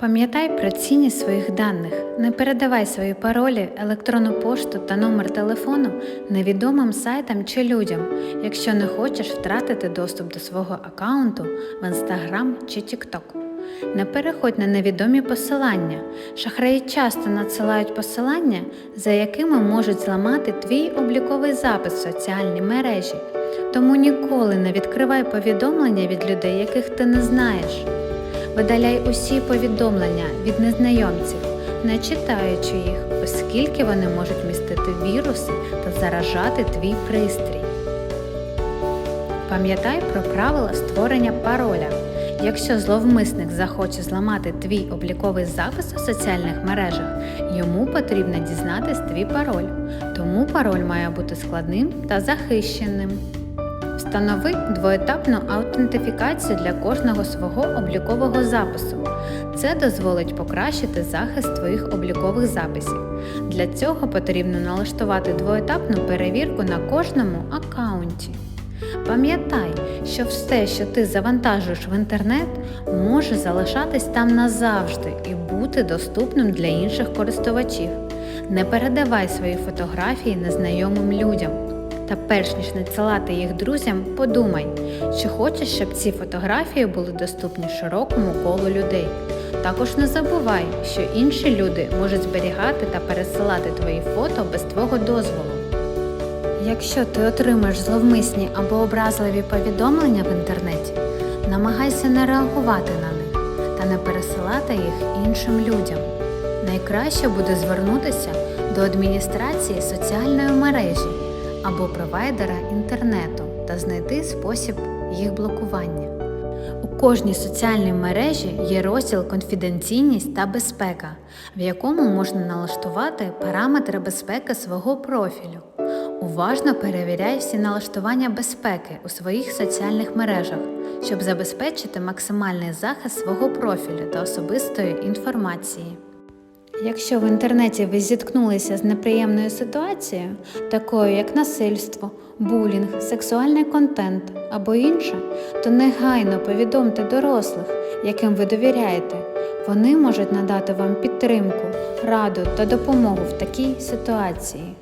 Пам'ятай про цінність своїх даних. Не передавай свої паролі, електронну пошту та номер телефону невідомим сайтам чи людям, якщо не хочеш втратити доступ до свого аккаунту в Instagram чи TikTok. Не переходь на невідомі посилання. Шахраї часто надсилають посилання, за якими можуть зламати твій обліковий запис в соціальній мережі. Тому ніколи не відкривай повідомлення від людей, яких ти не знаєш. Видаляй усі повідомлення від незнайомців, не читаючи їх, оскільки вони можуть містити віруси та заражати твій пристрій. Пам'ятай про правила створення пароля. Якщо зловмисник захоче зламати твій обліковий запис у соціальних мережах, йому потрібно дізнатись твій пароль. Тому пароль має бути складним та захищеним. Встанови двоетапну аутентифікацію для кожного свого облікового запису. Це дозволить покращити захист твоїх облікових записів. Для цього потрібно налаштувати двоетапну перевірку на кожному аккаунті. Пам'ятай, що все, що ти завантажуєш в інтернет, може залишатись там назавжди і бути доступним для інших користувачів. Не передавай свої фотографії незнайомим людям. Та перш ніж надсилати їх друзям, подумай, чи хочеш, щоб ці фотографії були доступні широкому колу людей. Також не забувай, що інші люди можуть зберігати та пересилати твої фото без твого дозволу. Якщо ти отримаєш зловмисні або образливі повідомлення в інтернеті, намагайся не реагувати на них та не пересилати їх іншим людям. Найкраще буде звернутися до адміністрації соціальної мережі або провайдера інтернету та знайти спосіб їх блокування. У кожній соціальній мережі є розділ Конфіденційність та безпека, в якому можна налаштувати параметри безпеки свого профілю. Уважно перевіряй всі налаштування безпеки у своїх соціальних мережах, щоб забезпечити максимальний захист свого профілю та особистої інформації. Якщо в інтернеті ви зіткнулися з неприємною ситуацією, такою як насильство, булінг, сексуальний контент або інше, то негайно повідомте дорослих, яким ви довіряєте. Вони можуть надати вам підтримку, раду та допомогу в такій ситуації.